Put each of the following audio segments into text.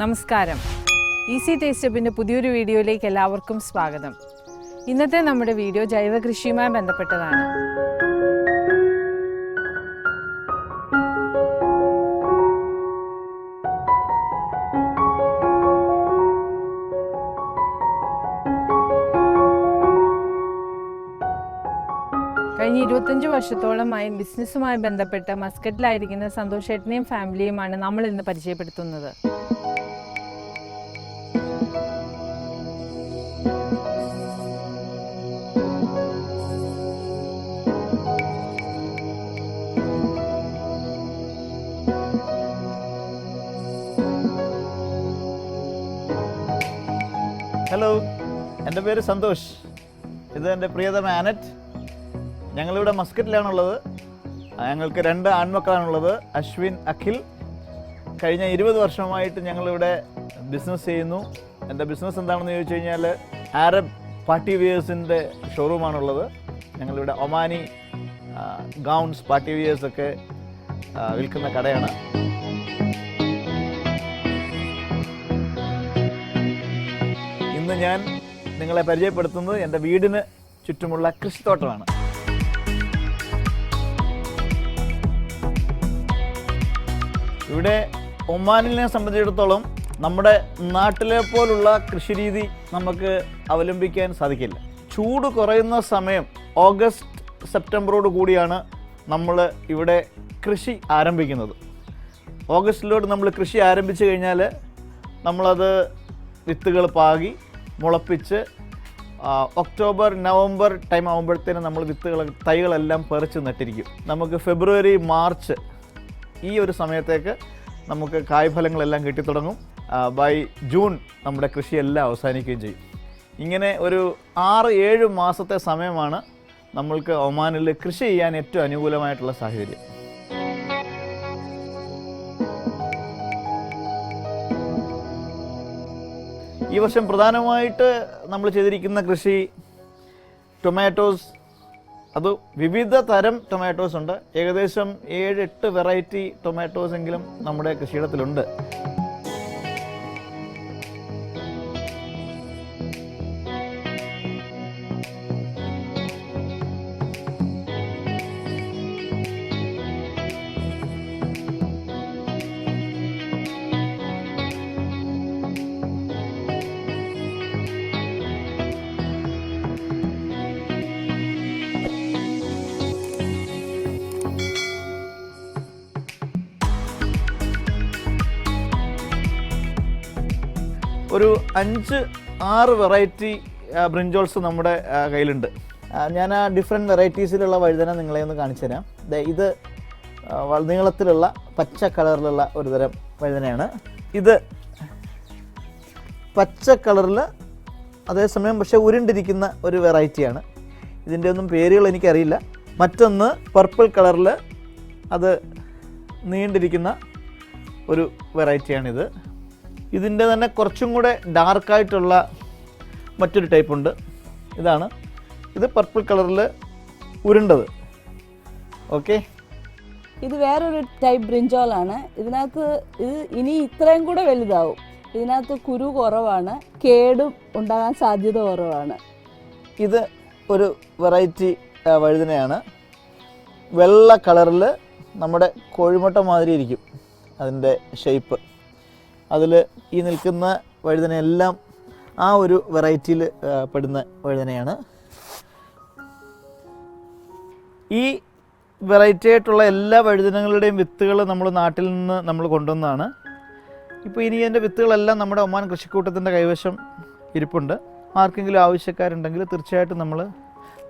നമസ്കാരം. ഈസി ടേസ്റ്റപ്പിന്റെ പുതിയൊരു വീഡിയോയിലേക്ക് എല്ലാവർക്കും സ്വാഗതം. ഇന്നത്തെ നമ്മുടെ വീഡിയോ ജൈവ കൃഷിയുമായി ബന്ധപ്പെട്ടതാണ്. കഴിഞ്ഞ ഇരുപത്തഞ്ച് വർഷത്തോളമായി ബിസിനസ്സുമായി ബന്ധപ്പെട്ട് മസ്കറ്റിലായിരിക്കുന്ന സന്തോഷേട്ടനെയും ഫാമിലിയുമാണ് നമ്മൾ ഇന്ന് പരിചയപ്പെടുത്തുന്നത്. ഹലോ എന്റെ പേര് സന്തോഷ്. ഇത് എന്റെ പ്രിയതമ ആനറ്റ് ഞങ്ങളിവിടെ മസ്കറ്റിലാണുള്ളത്. ഞങ്ങൾക്ക് രണ്ട് ആൺമക്കളാണുള്ളത്. അശ്വിൻ അഖിൽ. കഴിഞ്ഞ ഇരുപത് വർഷമായിട്ട് ഞങ്ങളിവിടെ ബിസിനസ് ചെയ്യുന്നു. എന്റെ ബിസിനസ് എന്താണെന്ന് ചോദിച്ചു കഴിഞ്ഞാൽ ആരബ് പാർട്ടി വിയേഴ്സിന്റെ ഷോറൂമാണുള്ളത് ഞങ്ങളിവിടെ ഒമാനി ഗൗൺസ് പാർട്ടി വിയേഴ്സൊക്കെ വിൽക്കുന്ന കടയാണ്. ഞാൻ നിങ്ങളെ പരിചയപ്പെടുത്തുന്നത് എന്റെ വീടിന് ചുറ്റുമുള്ള കൃഷിത്തോട്ടമാണ്. ഇവിടെ ഒമാനിനെ സംബന്ധിച്ചിടത്തോളം നമ്മുടെ നാട്ടിലെ പോലുള്ള കൃഷിരീതി നമുക്ക് അവലംബിക്കാൻ സാധിക്കില്ല. ചൂട് കുറയുന്ന സമയം ഓഗസ്റ്റ് സെപ്റ്റംബറോട് കൂടിയാണ് നമ്മൾ ഇവിടെ കൃഷി ആരംഭിക്കുന്നത്. ഓഗസ്റ്റിലോട്ട് നമ്മൾ കൃഷി ആരംഭിച്ചു കഴിഞ്ഞാൽ നമ്മളത് വിത്തുകൾ പാകി മുളപ്പിച്ച് ഒക്ടോബർ നവംബർ ടൈം ആകുമ്പോഴത്തേനും നമ്മൾ വിത്തുകൾ തൈകളെല്ലാം പറിച്ച് നട്ടിരിക്കും. നമുക്ക് ഫെബ്രുവരി മാർച്ച് ഈ ഒരു സമയത്തേക്ക് നമുക്ക് കായ്ഫലങ്ങളെല്ലാം കിട്ടിത്തുടങ്ങും. ബൈ ജൂൺ നമ്മുടെ കൃഷിയെല്ലാം അവസാനിക്കുകയും ചെയ്യും. ഇങ്ങനെ ഒരു ആറ് ഏഴ് മാസത്തെ സമയമാണ് നമ്മൾക്ക് ഒമാനിൽ കൃഷി ചെയ്യാൻ ഏറ്റവും അനുകൂലമായിട്ടുള്ള സാഹചര്യം. ഈ വർഷം പ്രധാനമായിട്ട് നമ്മൾ ചെയ്തിരിക്കുന്ന കൃഷി ടൊമാറ്റോസ് അത് വിവിധ തരം ടൊമാറ്റോസ് ഉണ്ട്. ഏകദേശം ഏഴ് എട്ട് വെറൈറ്റി ടൊമാറ്റോസ് എങ്കിലും നമ്മുടെ കൃഷിയിടത്തിലുണ്ട്. ഒരു അഞ്ച് ആറ് വെറൈറ്റി ബ്രിഞ്ചോൾസ് നമ്മുടെ കയ്യിലുണ്ട്. ഞാൻ ആ ഡിഫറെന്റ് വെറൈറ്റീസിലുള്ള വഴുതന നിങ്ങളെ ഒന്ന് കാണിച്ചു തരാം. ഇത് നീളത്തിലുള്ള പച്ച കളറിലുള്ള ഒരു തരം വഴുതനയാണ്. ഇത് പച്ച കളറിൽ അതേസമയം പക്ഷേ ഉരുണ്ടിരിക്കുന്ന ഒരു വെറൈറ്റിയാണ് ഇതിന്റെ ഒന്നും പേരുകൾ എനിക്കറിയില്ല. മറ്റൊന്ന് പർപ്പിൾ കളറിൽ അത് നീണ്ടിരിക്കുന്ന ഒരു വെറൈറ്റിയാണിത് ഇതിന്റെ തന്നെ കുറച്ചും കൂടെ ഡാർക്കായിട്ടുള്ള മറ്റൊരു ടൈപ്പ് ഉണ്ട് ഇതാണ്. ഇത് പർപ്പിൾ കളറിൽ ഉരുണ്ടത്. ഓക്കെ ഇത് വേറൊരു ടൈപ്പ് ബ്രിഞ്ചോളാണ് ഇതിനകത്ത് ഇത് ഇനി ഇത്രയും കൂടെ വലുതാവും. ഇതിനകത്ത് കുരു കുറവാണ്. കേടും ഉണ്ടാകാൻ സാധ്യത കുറവാണ്. ഇത് ഒരു വെറൈറ്റി വഴുതനയാണ്. വെള്ള കളറിൽ നമ്മുടെ കോഴിമുട്ട മാതിരി ഇരിക്കും അതിന്റെ ഷേപ്പ് അതിൽ ഈ നിൽക്കുന്ന വഴുതനയെല്ലാം ആ ഒരു വെറൈറ്റിയിൽ പെടുന്ന വഴുതനയാണ്. ഈ വെറൈറ്റി ആയിട്ടുള്ള എല്ലാ വഴുതനങ്ങളുടെയും വിത്തുകൾ നമ്മൾ നാട്ടിൽ നിന്ന് നമ്മൾ കൊണ്ടുവന്നതാണ്. ഇപ്പോൾ ഇനി എന്റെ വിത്തുകളെല്ലാം നമ്മുടെ ഒമാൻ കൃഷിക്കൂട്ടത്തിന്റെ കൈവശം ഇരിപ്പുണ്ട്. ആർക്കെങ്കിലും ആവശ്യക്കാരുണ്ടെങ്കിൽ തീർച്ചയായിട്ടും നമ്മൾ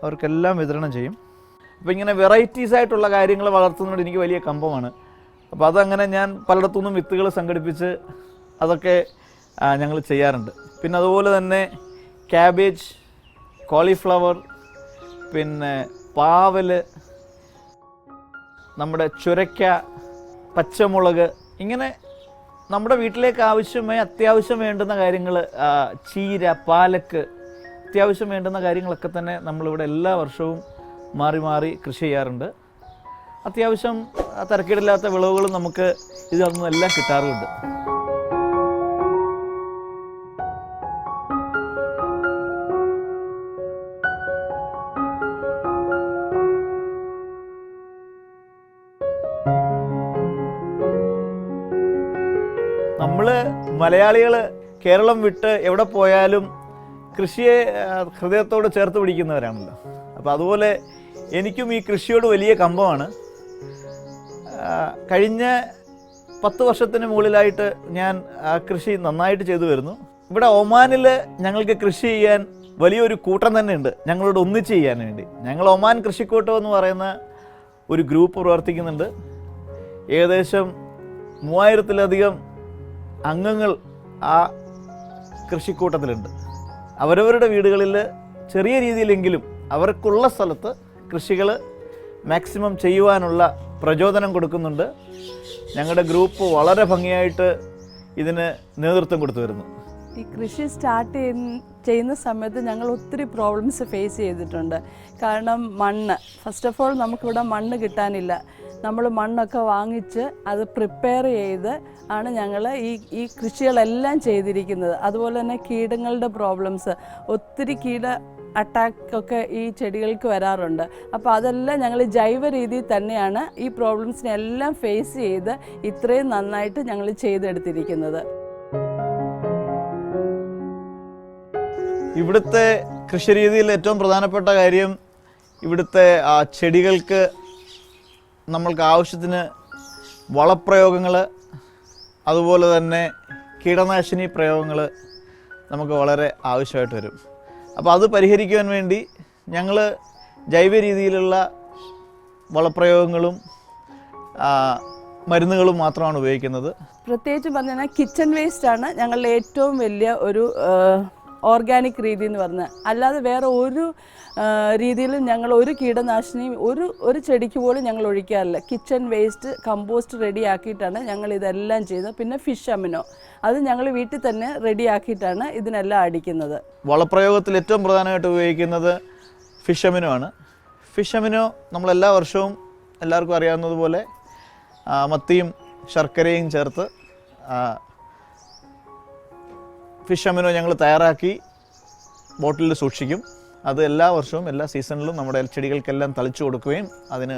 അവർക്കെല്ലാം വിതരണം ചെയ്യും. അപ്പോൾ ഇങ്ങനെ വെറൈറ്റീസ് ആയിട്ടുള്ള കാര്യങ്ങൾ വളർത്തുന്നതുകൊണ്ട് എനിക്ക് വലിയ കമ്പമാണ്. അപ്പോൾ അതങ്ങനെ ഞാൻ പലയിടത്തുനിന്നും വിത്തുകൾ സംഘടിപ്പിച്ച് അതൊക്കെ ഞങ്ങൾ ചെയ്യാറുണ്ട്. പിന്നെ അതുപോലെ തന്നെ ക്യാബേജ് കോളിഫ്ലവർ പിന്നെ പാവൽ നമ്മുടെ ചുരക്ക പച്ചമുളക് ഇങ്ങനെ നമ്മുടെ വീട്ടിലേക്ക് ആവശ്യമായി അത്യാവശ്യം വേണ്ടുന്ന കാര്യങ്ങൾ ചീര പാലക്ക് അത്യാവശ്യം വേണ്ടുന്ന കാര്യങ്ങളൊക്കെ തന്നെ നമ്മളിവിടെ എല്ലാ വർഷവും മാറി മാറി കൃഷി ചെയ്യാറുണ്ട്. അത്യാവശ്യം തരക്കേടില്ലാത്ത വിളവുകളും നമുക്ക് ഇതിൽ നിന്നെല്ലാം കിട്ടാറുമുണ്ട്. മലയാളികൾ കേരളം വിട്ട് എവിടെ പോയാലും കൃഷിയെ ഹൃദയത്തോട് ചേർത്ത് പിടിക്കുന്നവരാണല്ലോ. അപ്പോൾ അതുപോലെ എനിക്കും ഈ കൃഷിയോട് വലിയ കമ്പമാണ്. കഴിഞ്ഞ പത്ത് വർഷത്തിന് മുകളിലായിട്ട് ഞാൻ ആ കൃഷി നന്നായിട്ട് ചെയ്തു വരുന്നു. ഇവിടെ ഒമാനിൽ ഞങ്ങൾക്ക് കൃഷി ചെയ്യാൻ വലിയൊരു കൂട്ടം തന്നെ ഉണ്ട്. ഞങ്ങളോട് ഒന്നിച്ച് ചെയ്യാൻ വേണ്ടി. ഞങ്ങൾ ഒമാൻ കൃഷിക്കൂട്ടം എന്ന് പറയുന്ന ഒരു ഗ്രൂപ്പ് പ്രവർത്തിക്കുന്നുണ്ട്. ഏകദേശം മൂവായിരത്തിലധികം അംഗങ്ങൾ ആ കൃഷിക്കൂട്ടത്തിലുണ്ട്. അവരവരുടെ വീടുകളിൽ ചെറിയ രീതിയിലെങ്കിലും അവർക്കുള്ള സ്ഥലത്ത് കൃഷികൾ മാക്സിമം ചെയ്യുവാനുള്ള പ്രചോദനം കൊടുക്കുന്നുണ്ട്. ഞങ്ങളുടെ ഗ്രൂപ്പ് വളരെ ഭംഗിയായിട്ട് ഇതിന് നേതൃത്വം കൊടുത്തു വരുന്നു. ഈ കൃഷി സ്റ്റാർട്ട് ചെയ്യുന്ന സമയത്ത് ഞങ്ങൾ ഒത്തിരി പ്രോബ്ലംസ് ഫേസ് ചെയ്തിട്ടുണ്ട്. കാരണം മണ്ണ് ഫസ്റ്റ് ഓഫ് ഓൾ നമുക്കിവിടെ മണ്ണ് കിട്ടാനില്ല. നമ്മൾ മണ്ണൊക്കെ വാങ്ങിച്ച് അത് പ്രിപ്പയർ ചെയ്ത് ആണ് ഞങ്ങൾ ഈ ഈ കൃഷികളെല്ലാം ചെയ്തിരിക്കുന്നത്. അതുപോലെ തന്നെ കീടങ്ങളുടെ പ്രോബ്ലംസ് ഒത്തിരി കീട അറ്റാക്ക് ഒക്കെ ഈ ചെടികൾക്ക് വരാറുണ്ട്. അപ്പോൾ അതെല്ലാം ഞങ്ങൾ ജൈവ രീതിയിൽ തന്നെയാണ് ഈ പ്രോബ്ലംസിനെ എല്ലാം ഫേസ് ചെയ്ത് ഇത്രയും നന്നായിട്ട് ഞങ്ങൾ ചെയ്തെടുത്തിരിക്കുന്നത്. ഇവിടുത്തെ കൃഷി രീതിയിൽ ഏറ്റവും പ്രധാനപ്പെട്ട കാര്യം ഇവിടുത്തെ ചെടികൾക്ക് നമ്മൾക്ക് ആവശ്യത്തിന് വളപ്രയോഗങ്ങൾ അതുപോലെ തന്നെ കീടനാശിനി പ്രയോഗങ്ങൾ നമുക്ക് വളരെ ആവശ്യമായിട്ട് വരും. അപ്പോൾ അത് പരിഹരിക്കുവാൻ വേണ്ടി ഞങ്ങൾ ജൈവ രീതിയിലുള്ള വളപ്രയോഗങ്ങളും മരുന്നുകളും മാത്രമാണ് ഉപയോഗിക്കുന്നത്. പ്രത്യേകിച്ച് പറഞ്ഞാൽ കിച്ചൺ വേസ്റ്റ് ആണ് ഞങ്ങളുടെ ഏറ്റവും വലിയ ഒരു ഓർഗാനിക് രീതി എന്ന് പറഞ്ഞത് അല്ലാതെ വേറെ ഒരു രീതിയിലും ഞങ്ങൾ ഒരു കീടനാശിനിയും ഒരു ഒരു ചെടിക്ക് പോലും ഞങ്ങൾ ഒഴിക്കാറില്ല. കിച്ചൺ വേസ്റ്റ് കമ്പോസ്റ്റ് റെഡി ആക്കിയിട്ടാണ് ഞങ്ങൾ ഇതെല്ലാം ചെയ്യുന്നത്. പിന്നെ ഫിഷ് അമിനോ അത് ഞങ്ങൾ വീട്ടിൽ തന്നെ റെഡി ആക്കിയിട്ടാണ് ഇതിനെല്ലാം അടിക്കുന്നത്. വളപ്രയോഗത്തിൽ ഏറ്റവും പ്രധാനമായിട്ട് ഉപയോഗിക്കുന്നത് ഫിഷ് അമിനോ ആണ്. ഫിഷ് അമിനോ നമ്മൾ എല്ലാ വർഷവും എല്ലാവർക്കും അറിയാവുന്നതുപോലെ മത്തിയും ശർക്കരയും ചേർത്ത് ഫിഷ് അമിനോ ഞങ്ങൾ തയ്യാറാക്കി ബോട്ടിലിൽ സൂക്ഷിക്കും. അത് എല്ലാ വർഷവും എല്ലാ സീസണിലും നമ്മുടെ ചെടികൾക്കെല്ലാം തളിച്ചു കൊടുക്കുകയും അതിന്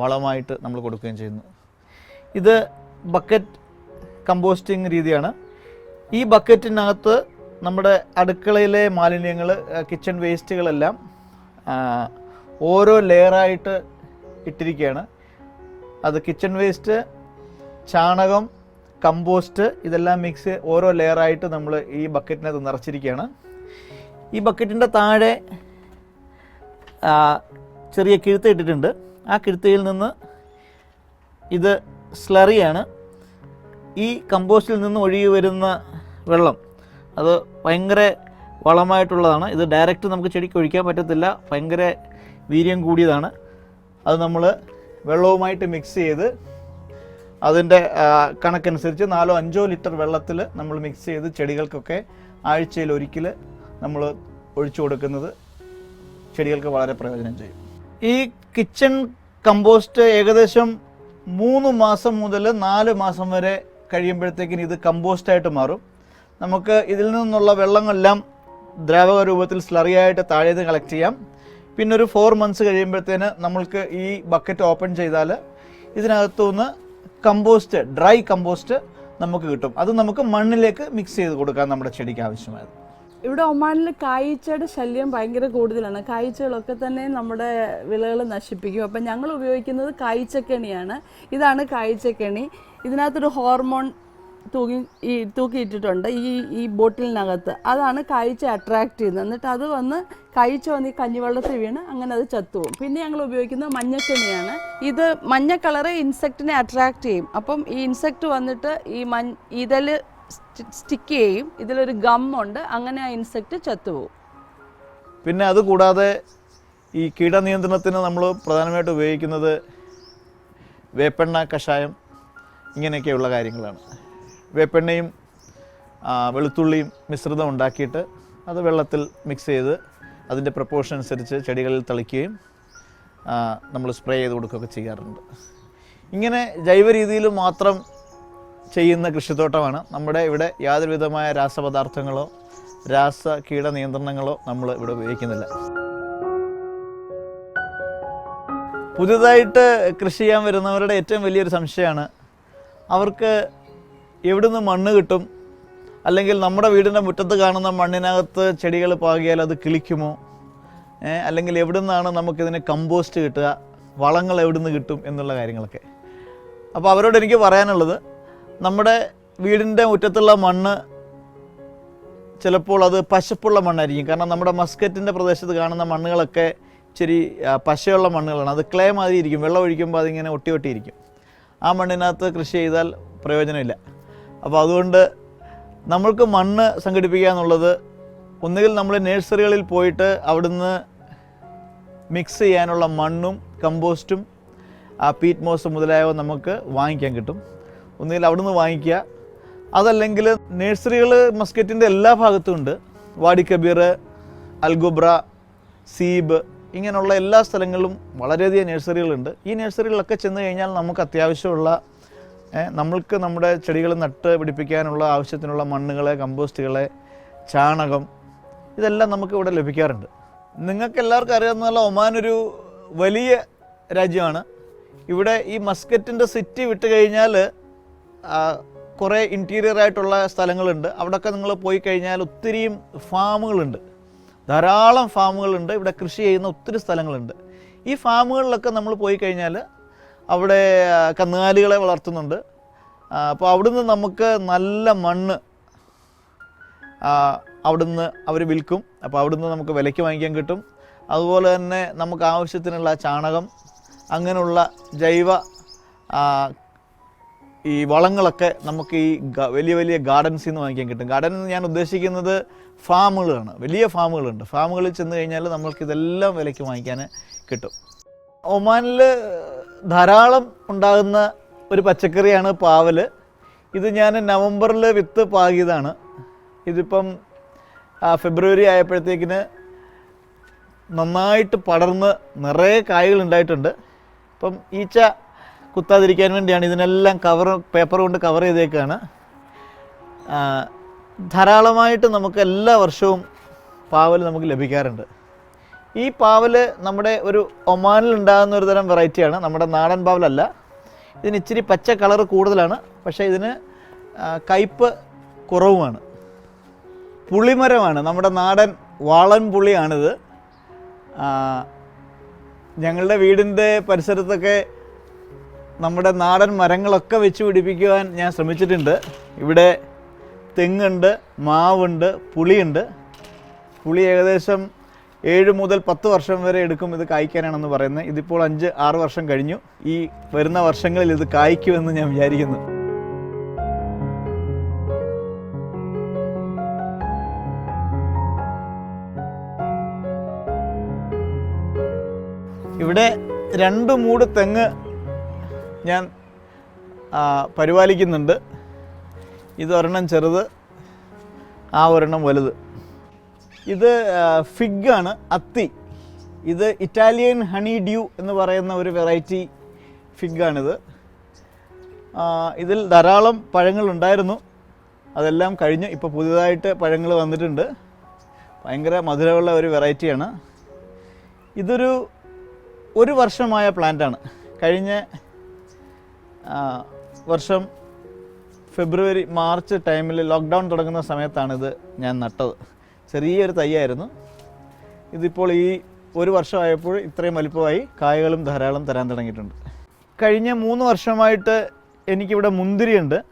വളമായിട്ട് നമ്മൾ കൊടുക്കുകയും ചെയ്യുന്നു. ഇത് ബക്കറ്റ് കമ്പോസ്റ്റിംഗ് രീതിയാണ്. ഈ ബക്കറ്റിനകത്ത് നമ്മുടെ അടുക്കളയിലെ മാലിന്യങ്ങൾ കിച്ചൺ വേസ്റ്റുകളെല്ലാം ഓരോ ലെയറായിട്ട് ഇട്ടിരിക്കുകയാണ്. അത് കിച്ചൺ വേസ്റ്റ് ചാണകം കമ്പോസ്റ്റ് ഇതെല്ലാം മിക്സ് ഓരോ ലെയറായിട്ട് നമ്മൾ ഈ ബക്കറ്റിനകത്ത് നിറച്ചിരിക്കുകയാണ്. ഈ ബക്കറ്റിന്റെ താഴെ ചെറിയ കിഴുത്ത് ഇട്ടിട്ടുണ്ട്. ആ കിഴുത്തയിൽ നിന്ന് ഇത് സ്ലറിയാണ് ഈ കമ്പോസ്റ്റിൽ നിന്ന് ഒഴുകി വരുന്ന വെള്ളം അത് ഭയങ്കര വളമായിട്ടുള്ളതാണ്. ഇത് ഡയറക്റ്റ് നമുക്ക് ചെടിക്ക് ഒഴിക്കാൻ പറ്റത്തില്ല. ഭയങ്കര വീര്യം കൂടിയതാണ്. അത് നമ്മൾ വെള്ളവുമായിട്ട് മിക്സ് ചെയ്ത് അതിന്റെ കണക്കനുസരിച്ച് നാലോ അഞ്ചോ ലിറ്റർ വെള്ളത്തിൽ നമ്മൾ മിക്സ് ചെയ്ത് ചെടികൾക്കൊക്കെ ആഴ്ചയിൽ ഒരിക്കൽ നമ്മൾ ഒഴിച്ചു കൊടുക്കുന്നത് ചെടികൾക്ക് വളരെ പ്രയോജനം ചെയ്യും. ഈ കിച്ചൺ കമ്പോസ്റ്റ് ഏകദേശം മൂന്ന് മാസം മുതൽ നാല് മാസം വരെ കഴിയുമ്പോഴത്തേക്കിന് ഇത് കമ്പോസ്റ്റായിട്ട് മാറും. നമുക്ക് ഇതിൽ നിന്നുള്ള വെള്ളങ്ങളെല്ലാം ദ്രാവക രൂപത്തിൽ സ്ലറിയായിട്ട് താഴെ നിന്ന് കളക്ട് ചെയ്യാം. പിന്നെ ഒരു ഫോർ മന്ത്സ് കഴിയുമ്പോഴത്തേന് നമ്മൾക്ക് ഈ ബക്കറ്റ് ഓപ്പൺ ചെയ്താൽ ഇതിനകത്തുനിന്ന് കമ്പോസ്റ്റ് ഡ്രൈ കമ്പോസ്റ്റ് നമുക്ക് കിട്ടും. അത് നമുക്ക് മണ്ണിലേക്ക് മിക്സ് ചെയ്ത് കൊടുക്കാൻ നമ്മുടെ ചെടിക്ക് ആവശ്യമായത്. ഇവിടെ ഒമാനിൽ കായ്ച്ചയുടെ ശല്യം ഭയങ്കര കൂടുതലാണ്. കായ്ച്ചകളൊക്കെ തന്നെ നമ്മുടെ വിളകൾ നശിപ്പിക്കും. അപ്പം ഞങ്ങൾ ഉപയോഗിക്കുന്നത് കായ്ച്ചക്കെണിയാണ്. ഇതാണ് കായ്ച്ചക്കെണി. ഇതിനകത്തൊരു ഹോർമോൺ തൂക്കി ഈ തൂക്കിയിട്ടിട്ടുണ്ട് ഈ ഈ ബോട്ടിലിനകത്ത്. അതാണ് കഴിച്ച് അട്രാക്റ്റ് ചെയ്യുന്നത്. എന്നിട്ട് അത് വന്ന് കഴിച്ച് വന്ന് ഈ കഞ്ഞിവെള്ളത്തിൽ വീണ് അങ്ങനെ അത് ചത്തുപോകും. പിന്നെ ഞങ്ങൾ ഉപയോഗിക്കുന്നത് മഞ്ഞക്കെണിയാണ്. ഇത് മഞ്ഞ കളറ് ഇൻസെക്റ്റിനെ അട്രാക്റ്റ് ചെയ്യും. അപ്പം ഈ ഇൻസെക്റ്റ് വന്നിട്ട് ഈ മ ഇതൽ സ്റ്റിക്ക് ചെയ്യും. ഇതിലൊരു ഗം ഉണ്ട്. അങ്ങനെ ആ ഇൻസെക്റ്റ് ചത്തുപോകും. പിന്നെ അതുകൂടാതെ ഈ കീടനിയന്ത്രണത്തിന് നമ്മൾ പ്രധാനമായിട്ട് ഉപയോഗിക്കുന്നത് വേപ്പെണ്ണ കഷായം ഇങ്ങനെയൊക്കെയുള്ള കാര്യങ്ങളാണ്. വേപ്പെണ്ണയും വെളുത്തുള്ളിയും മിശ്രിതം ഉണ്ടാക്കിയിട്ട് അത് വെള്ളത്തിൽ മിക്സ് ചെയ്ത് അതിന്റെ പ്രപ്പോർഷൻ അനുസരിച്ച് ചെടികളിൽ തളിക്കുകയും നമ്മൾ സ്പ്രേ ചെയ്ത് കൊടുക്കുകയൊക്കെ ചെയ്യാറുണ്ട്. ഇങ്ങനെ ജൈവ രീതിയിൽ മാത്രം ചെയ്യുന്ന കൃഷിത്തോട്ടമാണ്. നമ്മുടെ ഇവിടെ യാതൊരുവിധമായ രാസപദാർത്ഥങ്ങളോ രാസ കീട നിയന്ത്രണങ്ങളോ നമ്മൾ ഇവിടെ ഉപയോഗിക്കുന്നില്ല. പുതിയതായിട്ട് കൃഷി ചെയ്യാൻ വരുന്നവരുടെ ഏറ്റവും വലിയൊരു സംശയമാണ് അവർക്ക് എവിടുന്ന് മണ്ണ് കിട്ടും? അല്ലെങ്കിൽ നമ്മുടെ വീടിന്റെ മുറ്റത്ത് കാണുന്ന മണ്ണിനകത്ത് ചെടികൾ പാകിയാൽ അത് കിളിക്കുമോ? അല്ലെങ്കിൽ എവിടുന്നാണ് നമുക്കിതിന് കമ്പോസ്റ്റ് കിട്ടുക? വളങ്ങൾ എവിടുന്ന് കിട്ടും എന്നുള്ള കാര്യങ്ങളൊക്കെ. അപ്പോൾ അവരോട് എനിക്ക് പറയാനുള്ളത് നമ്മുടെ വീടിന്റെ മുറ്റത്തുള്ള മണ്ണ് ചിലപ്പോൾ അത് പശപ്പുള്ള മണ്ണായിരിക്കും. കാരണം നമ്മുടെ മസ്കറ്റിന്റെ പ്രദേശത്ത് കാണുന്ന മണ്ണുകളൊക്കെ ഇച്ചിരി പശയുള്ള മണ്ണുകളാണ്. അത് ക്ലേ മാതിരി ഇരിക്കും വെള്ളം ഒഴിക്കുമ്പോൾ അതിങ്ങനെ ഒട്ടി ഒട്ടിയിരിക്കും. ആ മണ്ണിനകത്ത് കൃഷി ചെയ്താൽ പ്രയോജനമില്ല. അപ്പോൾ അതുകൊണ്ട് നമ്മൾക്ക് മണ്ണ് സംഘടിപ്പിക്കുക എന്നുള്ളത് ഒന്നുകിൽ നമ്മൾ നേഴ്സറികളിൽ പോയിട്ട് അവിടുന്ന് മിക്സ് ചെയ്യാനുള്ള മണ്ണും കമ്പോസ്റ്റും ആ പീറ്റ് മോസ് മുതലായവ നമുക്ക് വാങ്ങിക്കാൻ കിട്ടും. ഒന്നുകിൽ അവിടുന്ന് വാങ്ങിക്കുക. അതല്ലെങ്കിൽ നേഴ്സറികൾ മസ്കറ്റിന്റെ എല്ലാ ഭാഗത്തും ഉണ്ട്. വാടി അൽഗുബ്ര സീബ് ഇങ്ങനെയുള്ള എല്ലാ സ്ഥലങ്ങളിലും വളരെയധികം നഴ്സറികളുണ്ട് ഈ നഴ്സറികളിലൊക്കെ ചെന്ന് കഴിഞ്ഞാൽ നമുക്ക് അത്യാവശ്യമുള്ള നമ്മൾക്ക് നമ്മുടെ ചെടികൾ നട്ട് പിടിപ്പിക്കാനുള്ള ആവശ്യത്തിനുള്ള മണ്ണുകളെ കമ്പോസ്റ്റുകളെ ചാണകം ഇതെല്ലാം നമുക്ക് ഇവിടെ ലഭിക്കാറുണ്ട്. നിങ്ങൾക്ക് എല്ലാവർക്കും അറിയാവുന്നതല്ല ഒമാൻ ഒരു വലിയ രാജ്യമാണ്. ഇവിടെ ഈ മസ്കറ്റിന്റെ സിറ്റി വിട്ട് കഴിഞ്ഞാൽ കുറേ ഇന്റീരിയർ ആയിട്ടുള്ള സ്ഥലങ്ങളുണ്ട്. അവിടെയൊക്കെ നിങ്ങൾ പോയി കഴിഞ്ഞാൽ ഒത്തിരിയും ഫാമുകളുണ്ട്. ധാരാളം ഫാമുകളുണ്ട്. ഇവിടെ കൃഷി ചെയ്യുന്ന ഒത്തിരി സ്ഥലങ്ങളുണ്ട്. ഈ ഫാമുകളിലൊക്കെ നമ്മൾ പോയി കഴിഞ്ഞാൽ അവിടെ കന്നുകാലികളെ വളർത്തുന്നുണ്ട്. അപ്പോൾ അവിടുന്ന് നമുക്ക് നല്ല മണ്ണ് അവിടുന്ന് അവർ വിൽക്കും. അപ്പോൾ അവിടുന്ന് നമുക്ക് വിലയ്ക്ക് വാങ്ങിക്കാൻ കിട്ടും. അതുപോലെ തന്നെ നമുക്ക് ആവശ്യത്തിനുള്ള ചാണകം അങ്ങനെയുള്ള ജൈവ ഈ വളങ്ങളൊക്കെ നമുക്ക് ഈ വലിയ വലിയ ഗാർഡൻസിൽ നിന്ന് വാങ്ങിക്കാൻ കിട്ടും. ഗാർഡൻ ഞാൻ ഉദ്ദേശിക്കുന്നത് ഫാമുകളാണ്. വലിയ ഫാമുകളുണ്ട്. ഫാമുകളിൽ ചെന്ന് കഴിഞ്ഞാൽ നമ്മൾക്ക് ഇതെല്ലാം വിലയ്ക്ക് വാങ്ങിക്കാൻ കിട്ടും. ഒമാനിൽ ധാരാളം ഉണ്ടാകുന്ന ഒരു പച്ചക്കറിയാണ് പാവൽ ഇത് ഞാൻ നവംബറിൽ വിത്ത് പാകിയതാണ്. ഇതിപ്പം ഫെബ്രുവരി ആയപ്പോഴത്തേക്കിന് നന്നായിട്ട് പടർന്ന് നിറയെ കായകൾ ഉണ്ടായിട്ടുണ്ട്. ഇപ്പം ഈച്ച കുത്താതിരിക്കാൻ വേണ്ടിയാണ് ഇതിനെല്ലാം കവർ പേപ്പർ കൊണ്ട് കവർ ചെയ്തേക്കാണ്. ധാരാളമായിട്ട് നമുക്ക് എല്ലാ വർഷവും പാവൽ നമുക്ക് ലഭിക്കാറുണ്ട്. ഈ പാവൽ നമ്മുടെ ഒരു ഒമാനിൽ ഉണ്ടാകുന്ന ഒരു തരം വെറൈറ്റിയാണ്. നമ്മുടെ നാടൻ പാവലല്ല. ഇതിന് ഇച്ചിരി പച്ച കളർ കൂടുതലാണ്. പക്ഷേ ഇതിന് കയ്പ് കുറവുമാണ്. പുളിമരമാണ്. നമ്മുടെ നാടൻ വാളൻ പുളിയാണിത്. ഞങ്ങളുടെ വീടിന്റെ പരിസരത്തൊക്കെ നമ്മുടെ നാടൻ മരങ്ങളൊക്കെ വെച്ച് പിടിപ്പിക്കുവാൻ ഞാൻ ശ്രമിച്ചിട്ടുണ്ട്. ഇവിടെ തെങ്ങുണ്ട് മാവുണ്ട് പുളിയുണ്ട്. പുളി ഏകദേശം ഏഴ് മുതൽ പത്ത് വർഷം വരെ എടുക്കും ഇത് കായ്ക്കാനാണെന്ന് പറയുന്നത്. ഇതിപ്പോൾ അഞ്ച് ആറ് വർഷം കഴിഞ്ഞു. ഈ വരുന്ന വർഷങ്ങളിൽ ഇത് കായ്ക്കുമെന്ന് ഞാൻ വിചാരിക്കുന്നു. ഇവിടെ രണ്ട് മൂട് തെങ്ങ് ഞാൻ പരിപാലിക്കുന്നുണ്ട്. ഇത് ഒരെണ്ണം ചെറുത് ആ ഒരെണ്ണം വലുത്. ഇത് ഫിഗ് ആണ് അത്തി. ഇത് ഇറ്റാലിയൻ ഹണി ഡ്യൂ എന്ന് പറയുന്ന ഒരു വെറൈറ്റി ഫിഗാണിത് ഇതിൽ ധാരാളം പഴങ്ങൾ ഉണ്ടായിരുന്നു അതെല്ലാം കഴിഞ്ഞു. ഇപ്പോൾ പുതിയതായിട്ട് പഴങ്ങൾ വന്നിട്ടുണ്ട്. ഭയങ്കര മധുരമുള്ള ഒരു വെറൈറ്റിയാണ്. ഇതൊരു ഒരു വർഷമായ പ്ലാന്റാണ്. കഴിഞ്ഞ വർഷം ഫെബ്രുവരി മാർച്ച് ടൈമിൽ ലോക്ക്ഡൗൺ തുടങ്ങുന്ന സമയത്താണ് ഇത് ഞാൻ നട്ടത്. ചെറിയൊരു തൈയായിരുന്നു ഇതിപ്പോൾ ഈ ഒരു വർഷമായപ്പോൾ ഇത്രയും വലിപ്പമായി കായകളും ധാരാളം തരാൻ തുടങ്ങിയിട്ടുണ്ട്. കഴിഞ്ഞ മൂന്ന് വർഷമായിട്ട് എനിക്കിവിടെ മുന്തിരിയുണ്ട്.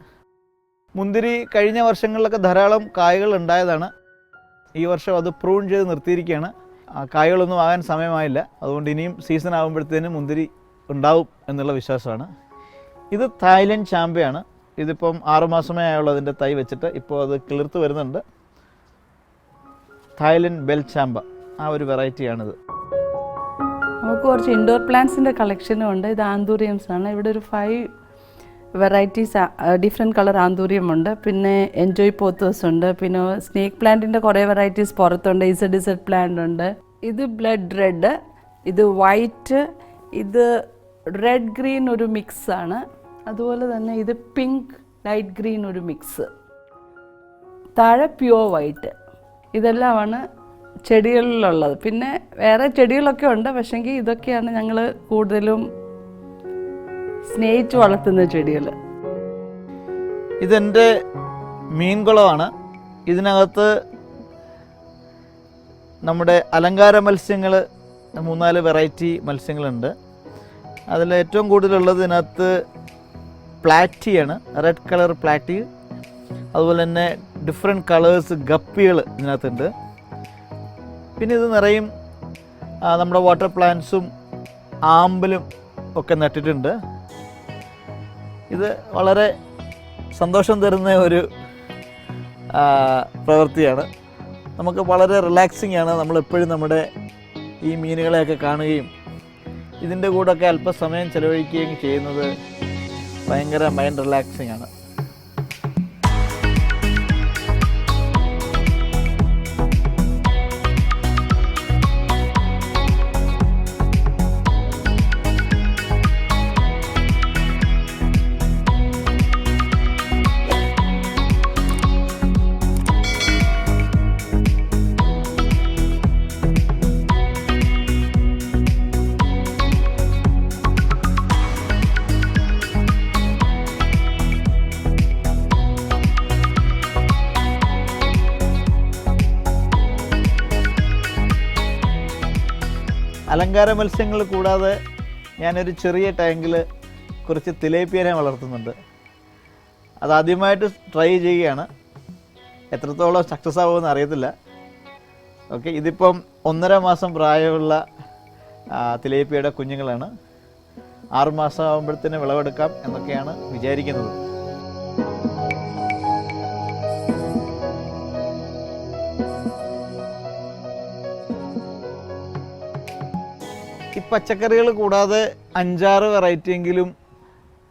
മുന്തിരി കഴിഞ്ഞ വർഷങ്ങളിലൊക്കെ ധാരാളം കായകൾ ഉണ്ടായതാണ്. ഈ വർഷം അത് പ്രൂൺ ചെയ്ത് നിർത്തിയിരിക്കുകയാണ്. കായകളൊന്നും ആകാൻ സമയമായില്ല. അതുകൊണ്ട് ഇനിയും സീസൺ ആകുമ്പോഴത്തേനും മുന്തിരി ഉണ്ടാവും എന്നുള്ള വിശ്വാസമാണ്. ഇത് തായ്ലൻഡ് ചാമ്പയാണ്. ഇതിപ്പം ആറുമാസമേ ആയുള്ളൂ അതിന്റെ തൈ വെച്ചിട്ട്. ഇപ്പോൾ അത് കിളിർത്ത് വരുന്നുണ്ട്. തായ്ലൻഡ് ബെൽ ചാമ്പ. ആ ഒരു വെറൈറ്റിയാണിത്. നമുക്ക് കുറച്ച് ഇൻഡോർ പ്ലാന്റ്സിന്റെ കളക്ഷനും ഉണ്ട്. ഇത് ആന്തൂറിയംസ് ആണ് ഇവിടെ ഒരു five varieties different colour anthurium ഉണ്ട് പിന്നെ എൻജോയ് പോത്തോസ് ഉണ്ട്. പിന്നെ സ്നേക്ക് പ്ലാന്റിന്റെ കുറേ വെറൈറ്റീസ് പുറത്തുണ്ട്. ഇസഡ് ഇസഡ് പ്ലാന്റ് ഉണ്ട്. ഇത് ബ്ലഡ് റെഡ് ഇത് വൈറ്റ് ഇത് റെഡ് ഗ്രീൻ ഒരു മിക്സ് ആണ്. അതുപോലെ തന്നെ ഇത് പിങ്ക് ലൈറ്റ് ഗ്രീൻ ഒരു മിക്സ് താഴെ പ്യുവർ വൈറ്റ് ഇതെല്ലാമാണ് ചെടികളിലുള്ളത്. പിന്നെ വേറെ ചെടികളൊക്കെ ഉണ്ട്. പക്ഷെങ്കിൽ ഇതൊക്കെയാണ് ഞങ്ങൾ കൂടുതലും സ്നേഹിച്ച് വളർത്തുന്ന ചെടികൾ ഇതെന്റെ മീൻകുളമാണ് ഇതിനകത്ത് നമ്മുടെ അലങ്കാര മത്സ്യങ്ങൾ മൂന്നാൽ വെറൈറ്റി മത്സ്യങ്ങളുണ്ട്. അതിൽ ഏറ്റവും കൂടുതലുള്ളത് ഇതിനകത്ത് പ്ലാറ്റിയാണ്. Red colour platy. അതുപോലെ തന്നെ ഡിഫറെന്റ് കളേഴ്സ് ഗപ്പികൾ ഇതിനകത്തുണ്ട്. പിന്നെ ഇത് നിറയും നമ്മുടെ വാട്ടർ പ്ലാന്റ്സും ആമ്പലും ഒക്കെ നട്ടിട്ടുണ്ട്. ഇത് വളരെ സന്തോഷം തരുന്ന ഒരു പ്രവൃത്തിയാണ്. നമുക്ക് വളരെ റിലാക്സിങ് ആണ് നമ്മളെപ്പോഴും നമ്മുടെ ഈ മീനുകളെയൊക്കെ കാണുകയും ഇതിന്റെ കൂടെയൊക്കെ അല്പസമയം ചിലവഴിക്കുകയും ചെയ്യുന്നത് ഭയങ്കര മൈൻഡ് റിലാക്സിങ് ആണ്. അലങ്കാര മത്സ്യങ്ങൾ കൂടാതെ ഞാനൊരു ചെറിയ ടാങ്കിൽ കുറച്ച് തിലേപ്പിയനെ വളർത്തുന്നുണ്ട്. അത് ആദ്യമായിട്ട് ട്രൈ ചെയ്യുകയാണ്. എത്രത്തോളം സക്സസ് ആവുമെന്ന് അറിയത്തില്ല. ഓക്കെ ഇതിപ്പം ഒന്നര മാസം പ്രായമുള്ള തിലേപ്പിയുടെ കുഞ്ഞുങ്ങളാണ്. ആറുമാസം ആകുമ്പോഴത്തേന് വിളവെടുക്കാം എന്നൊക്കെയാണ് വിചാരിക്കുന്നത്. പച്ചക്കറികൾ കൂടാതെ അഞ്ചാറ് വെറൈറ്റി എങ്കിലും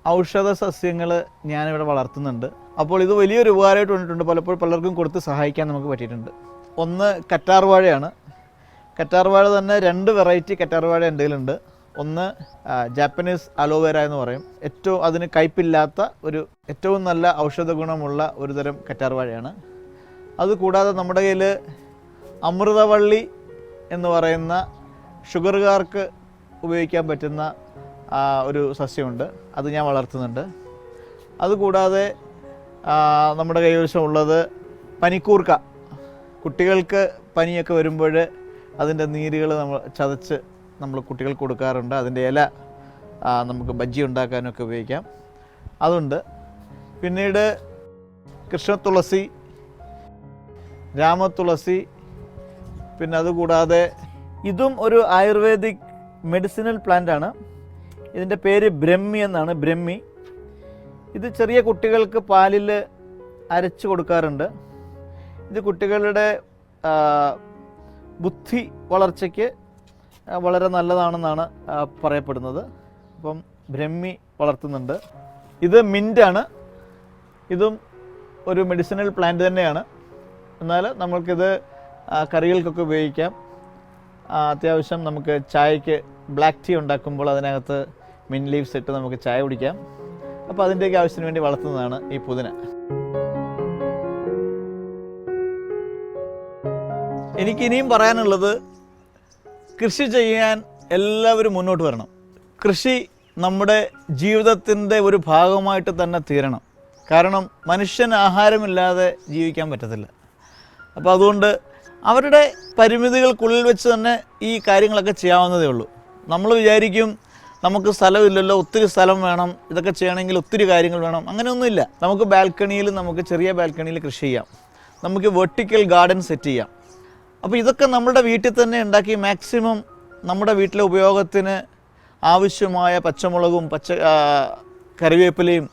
ഔഷധ സസ്യങ്ങൾ ഞാനിവിടെ വളർത്തുന്നുണ്ട്. അപ്പോൾ ഇത് വലിയൊരു ഉപകാരമായിട്ട് വന്നിട്ടുണ്ട്. പലപ്പോഴും പലർക്കും കൊടുത്ത് സഹായിക്കാൻ നമുക്ക് പറ്റിയിട്ടുണ്ട്. ഒന്ന് കറ്റാർവാഴയാണ് കറ്റാർവാഴ കറ്റാർ വാഴ തന്നെ രണ്ട് വെറൈറ്റി കറ്റാർ വാഴ എന്റെ കയ്യിലുണ്ട്. ഒന്ന് ജാപ്പനീസ് അലോവേര എന്ന് പറയും. ഏറ്റവും അതിന് കയ്പില്ലാത്ത ഒരു ഏറ്റവും നല്ല ഔഷധ ഗുണമുള്ള ഒരു തരം കറ്റാർ വാഴയാണ്. അതുകൂടാതെ നമ്മുടെ കയ്യിൽ അമൃതവള്ളി എന്ന് പറയുന്ന ഷുഗറുകാർക്ക് ഉപയോഗിക്കാൻ പറ്റുന്ന ഒരു സസ്യമുണ്ട്. അത് ഞാൻ വളർത്തുന്നുണ്ട്. അതുകൂടാതെ നമ്മുടെ കൈവശം ഉള്ളത് പനിക്കൂർക്ക. കുട്ടികൾക്ക് പനിയൊക്കെ വരുമ്പോൾ അതിന്റെ നീരുകൾ നമ്മൾ ചതച്ച് നമ്മൾ കുട്ടികൾക്ക് കൊടുക്കാറുണ്ട്. അതിന്റെ ഇല നമുക്ക് ബജ്ജി ഉണ്ടാക്കാനൊക്കെ ഉപയോഗിക്കാം. അതുണ്ട്. പിന്നീട് കൃഷ്ണതുളസി രാമതുളസി പിന്നെ അതുകൂടാതെ ഇതും ഒരു ആയുർവേദിക് മെഡിസിനൽ പ്ലാന്റ് ആണ്. ഇതിന്റെ പേര് ബ്രഹ്മി എന്നാണ് ബ്രഹ്മി. ഇത് ചെറിയ കുട്ടികൾക്ക് പാലിൽ അരച്ച് കൊടുക്കാറുണ്ട്. ഇത് കുട്ടികളുടെ ബുദ്ധി വളർച്ചയ്ക്ക് വളരെ നല്ലതാണെന്നാണ് പറയപ്പെടുന്നത്. അപ്പം ബ്രഹ്മി വളർത്തുന്നുണ്ട്. ഇത് മിന്റാണ് ഇതും ഒരു മെഡിസിനൽ പ്ലാന്റ് തന്നെയാണ്. എന്നാൽ നമ്മൾക്കിത് കറികൾക്കൊക്കെ ഉപയോഗിക്കാം. അത്യാവശ്യം നമുക്ക് ചായക്ക് ബ്ലാക്ക് ടീ ഉണ്ടാക്കുമ്പോൾ അതിനകത്ത് മിൻ ലീവ്സ് ഇട്ട് നമുക്ക് ചായ കുടിക്കാം. അപ്പോൾ അതിന്റെയൊക്കെ ആവശ്യത്തിന് വേണ്ടി വളർത്തുന്നതാണ് ഈ പുതിന. എനിക്കിനിയും പറയാനുള്ളത് കൃഷി ചെയ്യാൻ എല്ലാവരും മുന്നോട്ട് വരണം. കൃഷി നമ്മുടെ ജീവിതത്തിന്റെ ഒരു ഭാഗമായിട്ട് തന്നെ തീരണം. കാരണം മനുഷ്യൻ ആഹാരമില്ലാതെ ജീവിക്കാൻ പറ്റത്തില്ല. അപ്പോൾ അതുകൊണ്ട് അവരുടെ പരിമിതികൾക്കുള്ളിൽ വെച്ച് തന്നെ ഈ കാര്യങ്ങളൊക്കെ ചെയ്യാവുന്നതേ ഉള്ളൂ. നമ്മൾ വിചാരിക്കും നമുക്ക് സ്ഥലമില്ലല്ലോ ഒത്തിരി സ്ഥലം വേണം ഇതൊക്കെ ചെയ്യണമെങ്കിൽ ഒത്തിരി കാര്യങ്ങൾ വേണം. അങ്ങനെയൊന്നുമില്ല. നമുക്ക് ബാൽക്കണിയിൽ നമുക്ക് ചെറിയ ബാൽക്കണിയിൽ കൃഷി ചെയ്യാം. നമുക്ക് വെർട്ടിക്കൽ ഗാർഡൻ സെറ്റ് ചെയ്യാം. അപ്പോൾ ഇതൊക്കെ നമ്മുടെ വീട്ടിൽ തന്നെ ഉണ്ടാക്കി മാക്സിമം നമ്മുടെ വീട്ടിലെ ഉപയോഗത്തിന് ആവശ്യമായ പച്ചമുളകും പച്ച കറിവേപ്പിലയും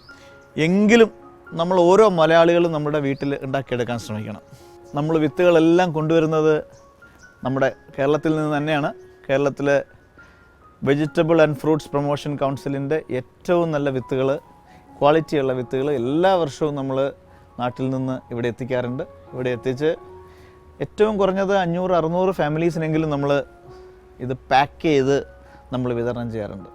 എങ്കിലും നമ്മൾ ഓരോ മലയാളികളും നമ്മുടെ വീട്ടിൽ ഉണ്ടാക്കിയെടുക്കാൻ ശ്രമിക്കണം. നമ്മൾ വിത്തുകളെല്ലാം കൊണ്ടുവരുന്നത് നമ്മുടെ കേരളത്തിൽ നിന്ന് തന്നെയാണ്. കേരളത്തിലെ വെജിറ്റബിൾ ആൻഡ് ഫ്രൂട്ട്സ് പ്രൊമോഷൻ കൗൺസിലിന്റെ ഏറ്റവും നല്ല വിത്തുകൾ ക്വാളിറ്റിയുള്ള വിത്തുകൾ എല്ലാ വർഷവും നമ്മൾ നാട്ടിൽ നിന്ന് ഇവിടെ എത്തിക്കാറുണ്ട്. ഇവിടെ എത്തിച്ച് ഏറ്റവും കുറഞ്ഞത് അഞ്ഞൂറ് അറുന്നൂറ് ഫാമിലീസിനെങ്കിലും നമ്മൾ ഇത് പാക്ക് ചെയ്ത് നമ്മൾ വിതരണം ചെയ്യാറുണ്ട്.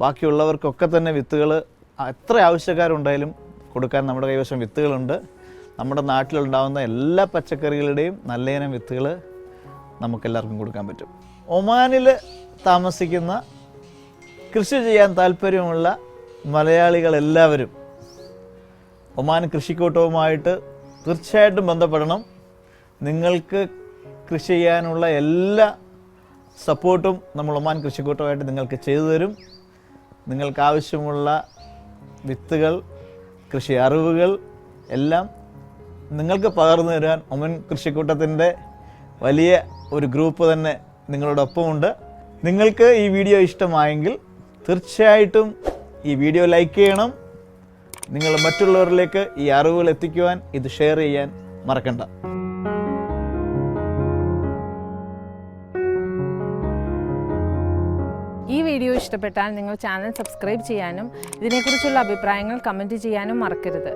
ബാക്കിയുള്ളവർക്കൊക്കെ തന്നെ വിത്തുകൾ എത്ര ആവശ്യക്കാരുണ്ടായാലും കൊടുക്കാൻ നമ്മുടെ കൈവശം വിത്തുകളുണ്ട്. നമ്മുടെ നാട്ടിലുണ്ടാകുന്ന എല്ലാ പച്ചക്കറികളുടെയും നല്ലയിനം വിത്തുകൾ നമുക്കെല്ലാവർക്കും കൊടുക്കാൻ പറ്റും. ഒമാനിൽ താമസിക്കുന്ന കൃഷി ചെയ്യാൻ താല്പര്യമുള്ള മലയാളികളെല്ലാവരും ഒമാൻ കൃഷിക്കൂട്ടവുമായിട്ട് തീർച്ചയായിട്ടും ബന്ധപ്പെടണം. നിങ്ങൾക്ക് കൃഷി ചെയ്യാനുള്ള എല്ലാ സപ്പോർട്ടും നമ്മൾ ഒമാൻ കൃഷിക്കൂട്ടമായിട്ട് നിങ്ങൾക്ക് ചെയ്തു തരും. നിങ്ങൾക്ക് ആവശ്യമുള്ള വിത്തുകൾ കൃഷി അറിവുകൾ എല്ലാം നിങ്ങൾക്ക് പകർന്നു തരാൻ ഒമൻ കൃഷിക്കൂട്ടത്തിന്റെ വലിയ ഒരു ഗ്രൂപ്പ് തന്നെ നിങ്ങളുടെ ഒപ്പമുണ്ട് നിങ്ങൾക്ക് ഈ വീഡിയോ ഇഷ്ടമായെങ്കിൽ തീർച്ചയായിട്ടും ഈ വീഡിയോ ലൈക്ക് ചെയ്യണം. നിങ്ങൾ മറ്റുള്ളവരിലേക്ക് ഈ അറിവുകൾ എത്തിക്കുവാൻ ഇത് ഷെയർ ചെയ്യാൻ മറക്കണ്ട. ഈ വീഡിയോ ഇഷ്ടപ്പെട്ടാൽ നിങ്ങൾ ചാനൽ സബ്സ്ക്രൈബ് ചെയ്യാനും ഇതിനെക്കുറിച്ചുള്ള അഭിപ്രായങ്ങൾ കമന്റ് ചെയ്യാനും മറക്കരുത്.